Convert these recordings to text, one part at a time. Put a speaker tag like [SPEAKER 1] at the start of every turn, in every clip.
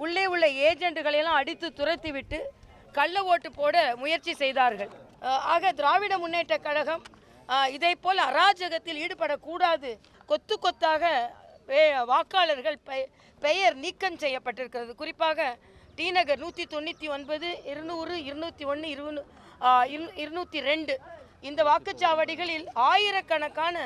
[SPEAKER 1] உள்ளே உள்ள ஏஜென்ட்டுகளையெல்லாம் அடித்து துரத்திவிட்டு கள்ள ஓட்டு போட முயற்சி செய்தார்கள். ஆக திராவிட முன்னேற்ற கழகம் இதை போல் அராஜகத்தில் ஈடுபடக்கூடாது கொத்து கொத்தாக வே- வாக்காளர்கள் பெ- பெயர் நீக்கம் செய்யப்பட்டிருக்கிறது. குறிப்பாக டி நகர் நூற்றி தொண்ணூற்றி ஒன்பது இருநூறு இருநூற்றி ஒன்று இருநூ இருநூற்றி ரெண்டு. இந்த வாக்குச்சாவடிகளில் ஆயிரக்கணக்கான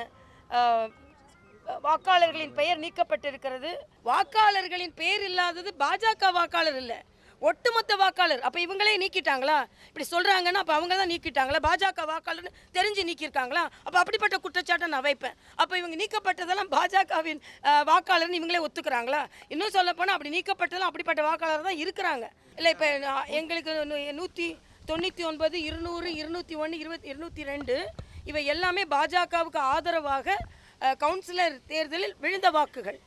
[SPEAKER 1] வாக்காளர்களின் பெயர் நீக்கப்பட்டிருக்கிறது. வாக்காளர்களின் பேர் இல்லாதது பாஜக வாக்காளர் இல்லை. ஒட்டுமொத்த வாக்காளர். அப்போ இவங்களே நீக்கிட்டாங்களா? இப்படி சொல்கிறாங்கன்னா அப்போ அவங்க தான் நீக்கிட்டாங்களா? பாஜக வாக்காளர்னு தெரிஞ்சு நீக்கியிருக்காங்களா? அப்போ அப்படிப்பட்ட குற்றச்சாட்டை நான் வைப்பேன். அப்போ இவங்க நீக்கப்பட்டதெல்லாம் பாஜகவின் வாக்காளர்னு இவங்களே ஒத்துக்கிறாங்களா? இன்னும் சொல்லப்போனால் அப்படி நீக்கப்பட்டதெல்லாம் அப்படிப்பட்ட வாக்காளர் தான் இருக்கிறாங்க. இல்லை இப்போ எங்களுக்கு நூ- நூற்றி தொண்ணூற்றி ஒன்பது இருநூறு இருநூற்றி ஒன்று இருபத்தி இருநூற்றி ரெண்டு இவை எல்லாமே பாஜகவுக்கு ஆதரவாக கவுன்சிலர் தேர்தலில் விழுந்த வாக்குகள்.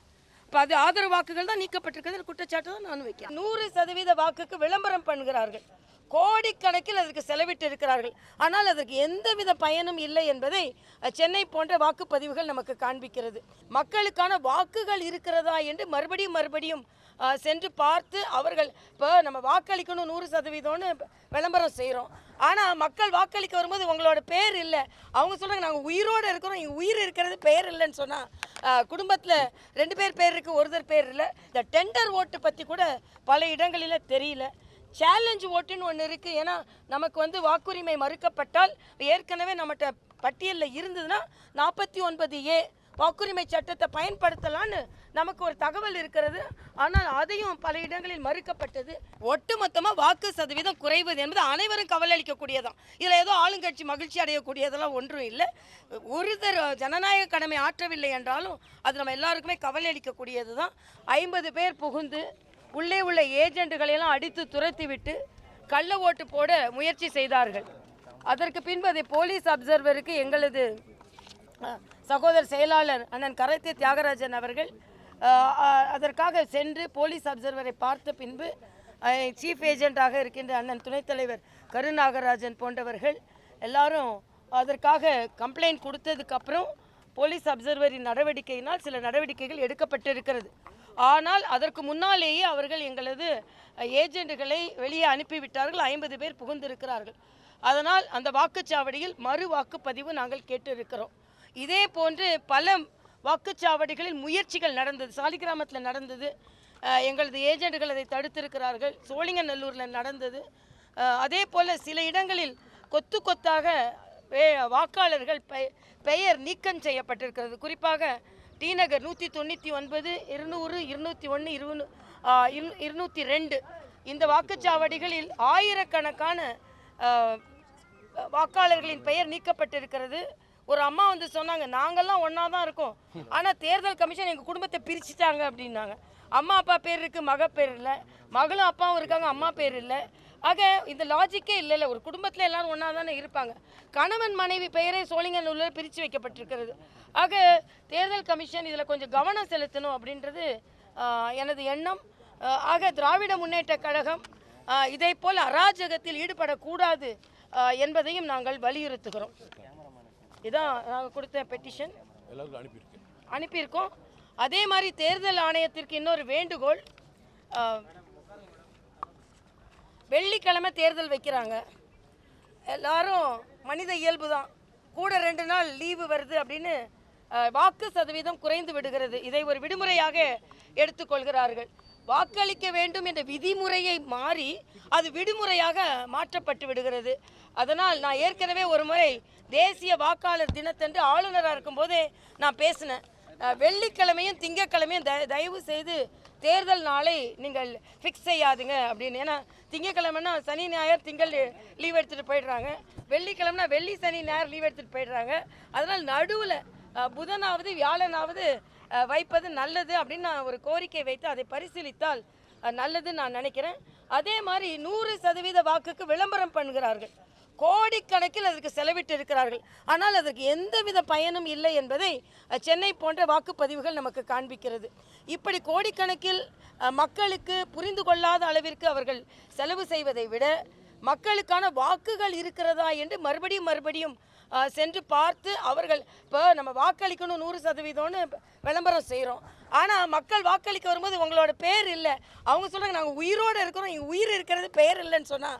[SPEAKER 1] அது ஆதரவு வாக்குகள் தான் நீக்கப்பட்டிருக்கிறது குற்றச்சாட்டு தான் நான் வைக்கிறேன். நூறு சதவீத வாக்குக்கு விளம்பரம் பண்ணுகிறார்கள். கோடிக்கணக்கில் அதற்கு செலவிட்டு இருக்கிறார்கள் ஆனால் அதற்கு எந்தவித பயனும் இல்லை என்பதை சென்னை போன்ற வாக்குப்பதிவுகள் நமக்கு காண்பிக்கிறது. மக்களுக்கான வாக்குகள் இருக்கிறதா என்று மறுபடியும் மறுபடியும் சென்று பார்த்து அவர்கள் இப்போ நம்ம வாக்களிக்கணும் நூறு சதவீதம்னு விளம்பரம் செய்கிறோம். ஆனால் மக்கள் வாக்களிக்க வரும்போது உங்களோட பேர் இல்லை. அவங்க சொல்கிறாங்க நாங்கள் உயிரோடு இருக்கிறோம். இங்கே உயிர் இருக்கிறது பேர் இல்லைன்னு சொன்னால் குடும்பத்தில் ரெண்டு பேர் பேர் இருக்குது ஒருத்தர் பேர் இல்லை. இந்த டெண்டர் ஓட்டு பற்றி கூட பல இடங்களில் தெரியல. சேலஞ்ச் ஓட்டுன்னு ஒன்று இருக்குது ஏன்னா நமக்கு வந்து வாக்குரிமை மறுக்கப்பட்டால் ஏற்கனவே நம்மகிட்ட பட்டியலில் இருந்ததுன்னா நாற்பத்தி ஒன்பது ஏ வாக்குரிமை சட்டத்தை பயன்படுத்தலான்னு நமக்கு ஒரு தகவல் இருக்கிறது. ஆனால் அதையும் பல இடங்களில் மறுக்கப்பட்டது. ஒட்டுமொத்தமாக வாக்கு சதவீதம் குறைவது என்பது அனைவரும் கவலை அளிக்கக்கூடியதான் இதில் ஏதோ ஆளுங்கட்சி மகிழ்ச்சி அடையக்கூடியதெல்லாம் ஒன்றும் இல்லை. ஒரு தர ஜனநாயக கடமை ஆற்றவில்லை என்றாலும் அது நம்ம எல்லாருக்குமே கவலை அளிக்கக்கூடியது தான் ஐம்பது பேர் புகுந்து உள்ளே உள்ள ஏஜென்ட்டுகளையெல்லாம் அடித்து துரத்திவிட்டு கள்ள ஓட்டு போட முயற்சி செய்தார்கள். அதற்கு பின்பு அதை போலீஸ் அப்சர்வருக்கு எங்களது சகோதர செயலாளர் அண்ணன் கரைத்தே தியாகராஜன் அவர்கள் அதற்காக சென்று போலீஸ் அப்சர்வரை பார்த்த பின்பு சீஃப் ஏஜென்ட்டாக இருக்கின்ற அண்ணன் துணைத் தலைவர் கருநாகராஜன் போன்றவர்கள் எல்லாரும் அதற்காக கம்ப்ளைண்ட் கொடுத்ததுக்கப்புறம் போலீஸ் அப்சர்வரின் நடவடிக்கையினால் சில நடவடிக்கைகள் எடுக்கப்பட்டிருக்கிறது. ஆனால் அதற்கு முன்னாலேயே அவர்கள் எங்களது ஏஜெண்டுகளை ஏஜென்ட்டுகளை வெளியே அனுப்பிவிட்டார்கள். ஐம்பது பேர் புகுந்திருக்கிறார்கள். அதனால் அந்த வாக்குச்சாவடியில் மறு வாக்குப்பதிவு நாங்கள் கேட்டிருக்கிறோம். இதே போன்று பல வாக்குச்சாவடிகளில் முயற்சிகள் நடந்தது. சாலிகிராமத்தில் நடந்தது. எங்களது ஏஜென்ட்டுகள் அதை தடுத்திருக்கிறார்கள். சோழிங்கநல்லூரில் நடந்தது. அதே போல் சில இடங்களில் கொத்து கொத்தாக வே- வாக்காளர்கள் பெ- பெயர் நீக்கம் செய்யப்பட்டிருக்கிறது. குறிப்பாக டி நகர் நூற்றி தொண்ணூற்றி ஒன்பது இருநூறு இருநூற்றி ஒன்று இருநூ இருநூற்றி ரெண்டு. இந்த வாக்குச்சாவடிகளில் ஆயிரக்கணக்கான வாக்காளர்களின் பெயர் நீக்கப்பட்டிருக்கிறது. ஒரு அம்மா வந்து சொன்னாங்க நாங்கள்லாம் ஒன்றா தான் இருக்கோம். ஆனால் தேர்தல் கமிஷன் எங்கள் குடும்பத்தை பிரிச்சுட்டாங்க அப்படின்னாங்க. அம்மா அப்பா பேர் இருக்கு மக பேர் இல்லை. மகளும் அப்பாவும் இருக்காங்க அம்மா பேர் இல்லை. ஆக இந்த லாஜிக்கே இல்லைல்ல. ஒரு குடும்பத்தில் எல்லாரும் ஒன்றா தானே இருப்பாங்க. கணவன் மனைவி பெயரே சோழிங்கநல்லூரில் பிரித்து வைக்கப்பட்டிருக்கிறது. ஆக தேர்தல் கமிஷன் இதில் கொஞ்சம் கவனம் செலுத்தணும் அப்படின்றது எனது எண்ணம். ஆக திராவிட முன்னேற்ற கழகம் ஆஹ், இதை போல் அராஜகத்தில் ஈடுபடக்கூடாது என்பதையும் நாங்கள் வலியுறுத்துகிறோம். இதான் நாங்கள் கொடுத்த பெட்டிஷன்
[SPEAKER 2] எல்லாருக்கும் அனுப்பியிருக்கேன்.
[SPEAKER 1] அனுப்பியிருக்கோம். அதே மாதிரி தேர்தல் ஆணையத்திற்கு இன்னொரு வேண்டுகோள் வெள்ளிக்கிழமை தேர்தல் வைக்கிறாங்க. எல்லாரும் மனித இயல்பு தான். கூட ரெண்டு நாள் லீவு வருது அப்படின்னு வாக்கு சதவீதம் குறைந்து விடுகிறது. இதை ஒரு விடுமுறையாக எடுத்துக்கொள்கிறார்கள். வாக்களிக்க வேண்டும் என்ற விதிமுறையை மாறி அது விடுமுறையாக மாற்றப்பட்டு விடுகிறது. அதனால் நான் ஏற்கனவே ஒரு முறை தேசிய வாக்காளர் தினத்தன்று ஆளுநராக இருக்கும்போதே நான் பேசினேன். வெள்ளிக்கிழமையும் திங்கட்கிழமையும் த தயவு செய்து தேர்தல் நாளை நீங்கள் ஃபிக்ஸ் செய்யாதுங்க அப்படின்னு. ஏன்னா திங்கக்கிழமைனா சனி ஞாயிறு திங்கள் லீவ் எடுத்துகிட்டு போயிடுறாங்க. வெள்ளிக்கிழமைனா வெள்ளி சனி ஞாயிறு லீவ் எடுத்துகிட்டு போயிடுறாங்க. அதனால் நடுவில் புதனாவது வியாழனாவது வைப்பது நல்லது அப்படின்னு நான் ஒரு கோரிக்கை வைத்து அதை பரிசீலித்தால் நல்லதுன்னு நான் நினைக்கிறேன். அதே மாதிரி நூறு சதவீத வாக்குக்கு விளம்பரம் பண்ணுகிறார்கள். கோடிக்கணக்கில் அதற்கு செலவிட்டு இருக்கிறார்கள் ஆனால் அதற்கு எந்தவித பயனும் இல்லை என்பதை சென்னை போன்ற வாக்குப்பதிவுகள் நமக்கு காண்பிக்கிறது. இப்படி கோடிக்கணக்கில் மக்களுக்கு புரிந்து கொள்ளாத அளவிற்கு அவர்கள் செலவு செய்வதை விட மக்களுக்கான வாக்குகள் இருக்கிறதா என்று மறுபடியும் மறுபடியும் சென்று பார்த்து அவர்கள் இப்போ நம்ம வாக்களிக்கணும் நூறு சதவீதம்னு விளம்பரம் செய்கிறோம் ஆனால் மக்கள் வாக்களிக்க வரும்போது உங்களோட பேர் இல்லை. அவங்க சொல்கிறாங்க நாங்கள் உயிரோடு இருக்கிறோம். எங்கள் உயிர் இருக்கிறது பேர் இல்லைன்னு சொன்னால்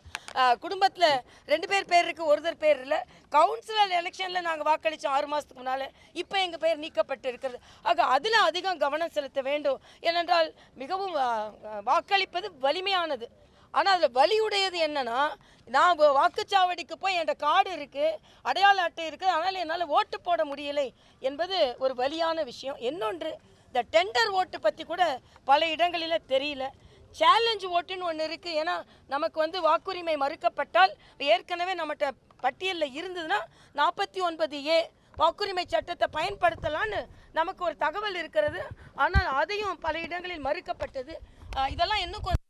[SPEAKER 1] குடும்பத்தில் ரெண்டு பேர் பேர் இருக்குது ஒருத்தர் பேர் இல்லை. கவுன்சிலர் எலெக்ஷனில் நாங்கள் வாக்களித்தோம் ஆறு மாதத்துக்கு முன்னால். இப்போ எங்கள் பேர் நீக்கப்பட்டு இருக்கிறது ஆக அதில் அதிகம் கவனம் செலுத்த வேண்டும். ஏனென்றால் மிகவும் வாக்களிப்பது வலிமையானது. ஆனால் அதில் வலியுடையது என்னன்னா நான் வாக்குச்சாவடிக்கு போய் என்கிட்ட கார்டு இருக்குது அடையாள அட்டை இருக்குது அதனால் என்னால் ஓட்டு போட முடியலை என்பது ஒரு வலியான விஷயம். இன்னொன்று இந்த டெண்டர் ஓட்டு பற்றி கூட பல இடங்களில் தெரியல. சேலஞ்ச் ஓட்டுன்னு ஒன்று இருக்குது ஏன்னா நமக்கு வந்து வாக்குரிமை மறுக்கப்பட்டால் ஏற்கனவே நம்மகிட்ட பட்டியலில் இருந்ததுன்னா நாற்பத்தி ஒன்பது ஏ வாக்குரிமை சட்டத்தை பயன்படுத்தலான்னு நமக்கு ஒரு தகவல் இருக்கிறது. ஆனால் அதையும் பல இடங்களில் மறுக்கப்பட்டது. இதெல்லாம் இன்னும் கொஞ்சம்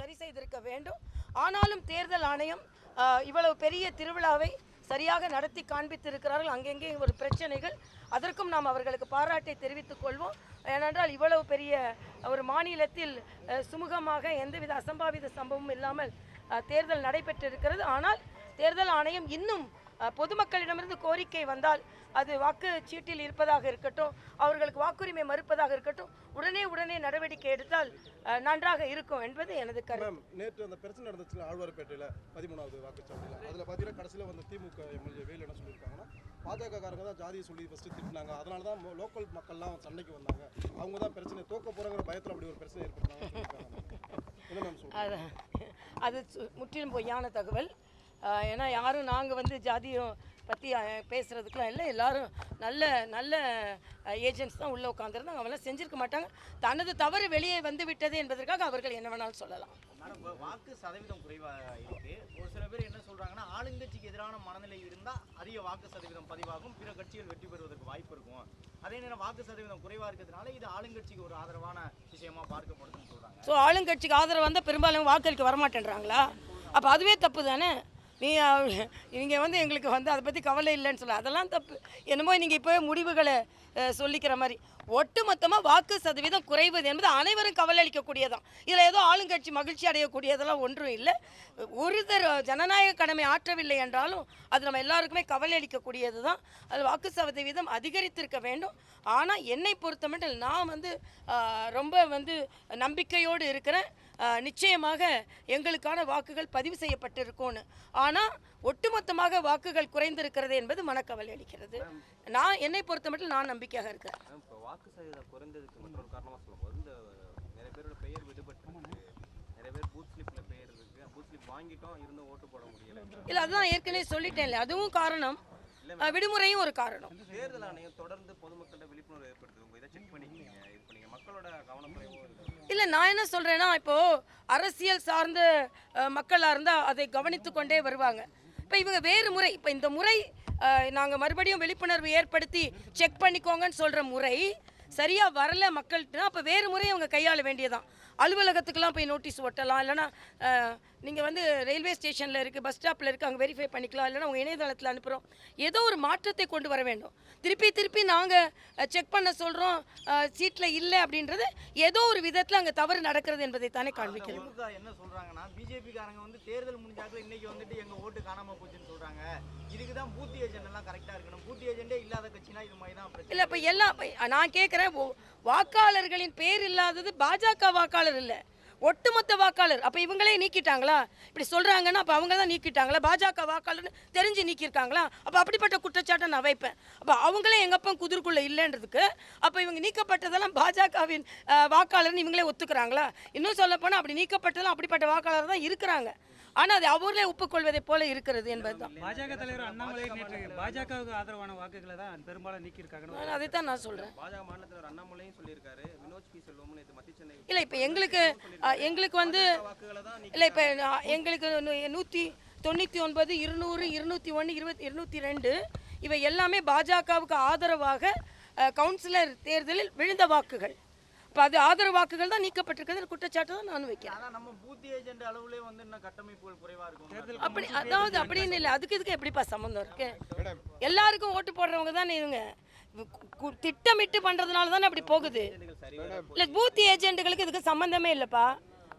[SPEAKER 1] சரி செய்திருக்க வேண்டும். ஆனாலும் தேர்தல் ஆணையம் இவ்வளவு பெரிய திருவிழாவை சரியாக நடத்தி காண்பித்திருக்கிறார்கள். அங்கங்கே ஒரு பிரச்சனைகள். அதற்கும் நாம் அவர்களுக்கு பாராட்டை தெரிவித்துக் கொள்வோம். ஏனென்றால் இவ்வளவு பெரிய ஒரு மாநிலத்தில் சுமூகமாக எந்தவித அசம்பாவித சம்பவமும் இல்லாமல் தேர்தல் நடைபெற்றிருக்கிறது. ஆனால் தேர்தல் ஆணையம் இன்னும் பொதுமக்களிடமிருந்து கோரிக்கை வந்தால் அது வாக்கு சீட்டில் இருப்பதாக இருக்கட்டும் அவர்களுக்கு வாக்குரிமை மறுப்பதாக இருக்கட்டும் உடனே உடனே நடவடிக்கை எடுத்தால் நன்றாக இருக்கும் என்பது எனது கருத்து.
[SPEAKER 2] நேற்று அந்த பிரச்சனை நடந்துச்சுல ஆழ்வார்பேட்டையில் பதிமூணாவது வாக்குச்சாவடியில். அதில் பார்த்தீங்கன்னா கடைசியில் வந்து திமுக எம்எல்ஏ வேலு என்ன சொல்லியிருக்காங்கன்னா பாஜக காரங்க தான் ஜாதியை சொல்லி ஃபஸ்ட்டு திட்டினாங்க. அதனால தான் லோக்கல் மக்கள்லாம் சண்டைக்கு வந்தாங்க. அவங்க தான் பிரச்சனை தோக்க போகிறாங்கிற பயத்தில் அப்படி ஒரு பிரச்சனை ஏற்படுத்தாங்க
[SPEAKER 1] அது முற்றிலும் பொய்யான தகவல். ஏன்னா யாரும் நாங்கள் வந்து ஜாதியம் பற்றி பேசுகிறதுக்குலாம் இல்லை. எல்லாரும் நல்ல நல்ல ஏஜென்ட்ஸ் தான் உள்ளே உட்காந்துருந்தாங்க அவங்களாம் செஞ்சிருக்க மாட்டாங்க. தனது தவறு வெளியே வந்து விட்டது என்பதற்காக அவர்கள் என்ன வேணாலும் சொல்லலாம்.
[SPEAKER 3] வாக்கு சதவீதம் குறைவா இருக்கு. ஒரு சில பேர் என்ன சொல்றாங்கன்னா ஆளுங்கட்சிக்கு எதிரான மனநிலை இருந்தா அதிக வாக்கு சதவீதம் பதிவாகும். பிற கட்சிகள் வெற்றி பெறுவதற்கு வாய்ப்பு இருக்கும். அதே நேரம் வாக்கு சதவீதம் குறைவா இருக்கிறதுனால இது ஆளுங்கட்சிக்கு ஒரு ஆதரவான விஷயமா பார்க்கப்படுதுன்னு சொல்றாங்க.
[SPEAKER 1] ஸோ ஆளுங்கட்சிக்கு ஆதரவு வந்தால் பெரும்பாலும் வாக்களிக்க வரமாட்டேன்றாங்களா? அப்போ அதுவே தப்பு தானே? நீ நீங்கள் வந்து எங்களுக்கு வந்து அதை பற்றி கவலை இல்லைன்னு சொல்ல அதெல்லாம் தப்பு. என்னமோ நீங்கள் இப்போவே முடிவுகளை சொல்லிக்கிற மாதிரி. ஒட்டுமொத்தமாக வாக்கு சதவீதம் குறைவது என்பது அனைவரும் கவலை அளிக்கக்கூடியதான் இதில் ஏதோ ஆளுங்கட்சி மகிழ்ச்சி அடையக்கூடியதெல்லாம் ஒன்றும் இல்லை. ஒரு தர ஜனநாயக கடமை ஆற்றவில்லை என்றாலும் அது நம்ம எல்லாருக்குமே கவலை அளிக்கக்கூடியது தான் அது வாக்கு சதவீதம் அதிகரித்திருக்க வேண்டும். ஆனால் என்னை பொறுத்த மட்டும் நான் வந்து ரொம்ப வந்து நம்பிக்கையோடு இருக்கிறேன். நிச்சயமாக எங்களுக்கான வாக்குகள் பதிவு செய்யப்பட்டிருக்கும்னு. ஆனால் ஒட்டுமொத்தமாக வாக்குகள் குறைந்திருக்கிறது என்பது மனக்கவலை அளிக்கிறது. நான் என்னை பொறுத்தமட்டில் நான் நம்பிக்கையாக இருக்கிறேன்.
[SPEAKER 4] இப்போ வாக்கு சதவீதம் குறைந்ததுக்கு மற்றொரு காரணமாக சொல்லும்போது இந்த நிறைய பேரோட பெயர் விடுபட்டு. நிறைய பேர் பூத் ஸ்லிப்பில் பெயர் இருக்கு. பூத் ஸ்லிப் வாங்கிட்டோம் இருந்தும் ஓட்டு போட முடியல.
[SPEAKER 1] இல்லை அதுதான் ஏற்கனவே சொல்லிட்டேன்ல. அதுவும் காரணம். விடுமுறையும் ஒரு காரணம்.
[SPEAKER 4] தேர்தல் ஆணையம் தொடர்ந்து பொதுமக்களிடம் விழிப்புணர்வு ஏற்படுத்துது. உங்க இதை செக் பண்ணிக்கிங்க இது பண்ணீங்க மக்களோட இருக்கு
[SPEAKER 1] இல்லை? நான் என்ன சொல்கிறேன்னா இப்போது அரசியல் சார்ந்த மக்களாக இருந்தால் அதை கவனித்து கொண்டே வருவாங்க. இப்போ இவங்க வேறு முறை இப்போ இந்த முறை நாங்கள் மறுபடியும் விழிப்புணர்வு ஏற்படுத்தி செக் பண்ணிக்கோங்கன்னு சொல்கிற முறை சரியாக வரல மக்கள்கிட்ட அப்போ வேறு முறை அவங்க கையாள வேண்டியதான் அலுவலகத்துக்கெல்லாம் போய் நோட்டீஸ் ஒட்டலாம். இல்லைனா நீங்கள் வந்து ரயில்வே ஸ்டேஷனில் இருக்குது பஸ் ஸ்டாப்பில் இருக்குது அங்கே வெரிஃபை பண்ணிக்கலாம். இல்லைனா உங்கள் இணையதளத்தில் அனுப்புகிறோம் ஏதோ ஒரு மாற்றத்தை கொண்டு வர வேண்டும். திருப்பி திருப்பி நாங்கள் செக் பண்ண சொல்கிறோம் சீட்டில் இல்லை அப்படின்றது ஏதோ ஒரு விதத்தில் அங்கே தவறு நடக்கிறது என்பதை தானே காண்பிக்கிறது
[SPEAKER 3] திமுக என்ன சொல்றாங்கன்னா பிஜேபி காரங்க வந்து தேர்தல் முடிஞ்சாக்கள் இன்னைக்கு வந்துட்டு எங்க ஓட்டு காணாம போச்சுன்னு சொல்றாங்க. இதுக்கு தான் பூத்தி ஏஜென்ட் எல்லாம் கரெக்டா இருக்கணும். பூத்தி ஏஜென்டே இல்லாத கட்சினா இது மாதிரி தான்
[SPEAKER 1] இல்லை இப்போ எல்லாம் நான் கேட்குறேன் வாக்காளர்களின் பேர் இல்லாதது பாஜக வாக்காளர் வாக்காளர் இல்லை. ஒட்டுமொத்த வாக்காளர். அப்போ இவங்களே நீக்கிட்டாங்களா? இப்படி சொல்கிறாங்கன்னா அப்போ அவங்க தான் நீக்கிட்டாங்களா? பாஜக வாக்காளர்னு தெரிஞ்சு நீக்கியிருக்காங்களா? அப்போ அப்படிப்பட்ட குற்றச்சாட்டை நான் வைப்பேன். அப்போ அவங்களே எங்கப்பன் குதிர்க்குள்ளே இல்லைன்றதுக்கு அப்போ இவங்க நீக்கப்பட்டதெல்லாம் பாஜகவின் வாக்காளர்னு இவங்களே ஒத்துக்கிறாங்களா? இன்னும் சொல்லப்போனால் அப்படி நீக்கப்பட்டதெல்லாம் அப்படிப்பட்ட வாக்காளர் தான் இருக்கிறாங்க. ஆனால் அது அவர்களே ஒப்புக்கொள்வதைப் போல இருக்கிறது என்பதுதான்.
[SPEAKER 5] பாஜக தலைவர் அண்ணாமலை நேற்று பாஜகவுக்கு ஆதரவான வாக்குகளை தான் பெரும்பாலும் நீக்கியிருக்காங்கன்னு
[SPEAKER 1] நான் அதைத்தான் நான் சொல்கிறேன்
[SPEAKER 4] பாஜக மாநில தலைவர் அண்ணாமலையும் சொல்லியிருக்காரு. வினோத் பி மத்திய சென்னை
[SPEAKER 1] இல்லை இப்போ எங்களுக்கு அஹ், எங்களுக்கு வந்து
[SPEAKER 4] வாக்குகளை தான்
[SPEAKER 1] இல்லை இப்போ எங்களுக்கு நூற்றி தொண்ணூற்றி ஒன்பது இருநூறு இருநூற்றி ஒன்று இருபத்தி இருநூற்றி ரெண்டு இவை எல்லாமே பாஜகவுக்கு ஆதரவாக கவுன்சிலர் தேர்தலில் விழுந்த வாக்குகள். அது ஆதரவு வாக்குகள் தான் நீக்கப்பட்டிருக்கிறது குற்றச்சாட்டு தான் நான் வைக்கிறேன்.
[SPEAKER 3] நம்ம பூத்தி ஏஜென்ட் அளவுலே வந்து இன்னும் கட்டமைப்புகள் குறைவா இருக்கும்.
[SPEAKER 1] அப்படி அதாவது அப்படின்னு இல்லை. அதுக்கு இதுக்கு எப்படிப்பா சம்மந்தம் இருக்கு? எல்லாருக்கும் ஓட்டு போடுறவங்க தானே இவங்க? திட்டமிட்டு பண்ணுறதுனால தானே அப்படி போகுது. இல்லை பூத் ஏஜென்ட்டுகளுக்கு இதுக்கு சம்மந்தமே இல்லைப்பா.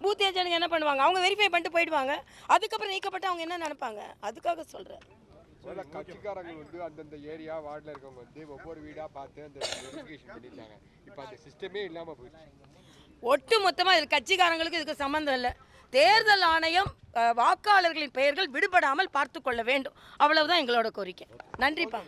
[SPEAKER 1] பூத் ஏஜென்ட் என்ன பண்ணுவாங்க? அவங்க வெரிஃபை பண்ணிட்டு போயிடுவாங்க. அதுக்கப்புறம் நீக்கப்பட்டு அவங்க என்ன நினைப்பாங்க? அதுக்காக சொல்கிறேன்
[SPEAKER 6] முதல்ல கட்சிக்காரங்க வந்து அந்தந்த ஏரியா வார்டில் இருக்கவங்க வந்து ஒவ்வொரு வீடாக பார்த்து அந்த வெரிஃபிகேஷன் பண்ணிட்டாங்க. இப்போ அந்த சிஸ்டமே இல்லாமல் போயிடுச்சு.
[SPEAKER 1] ஒட்டு மொத்தமாக இதில் கட்சிக்காரங்களுக்கு இதுக்கு சம்மந்தம் இல்லை. தேர்தல் ஆணையம் வாக்காளர்களின் பெயர்கள் விடுபடாமல் பார்த்து கொள்ள வேண்டும். அவ்வளவுதான் எங்களோட கோரிக்கை. நன்றிப்பா.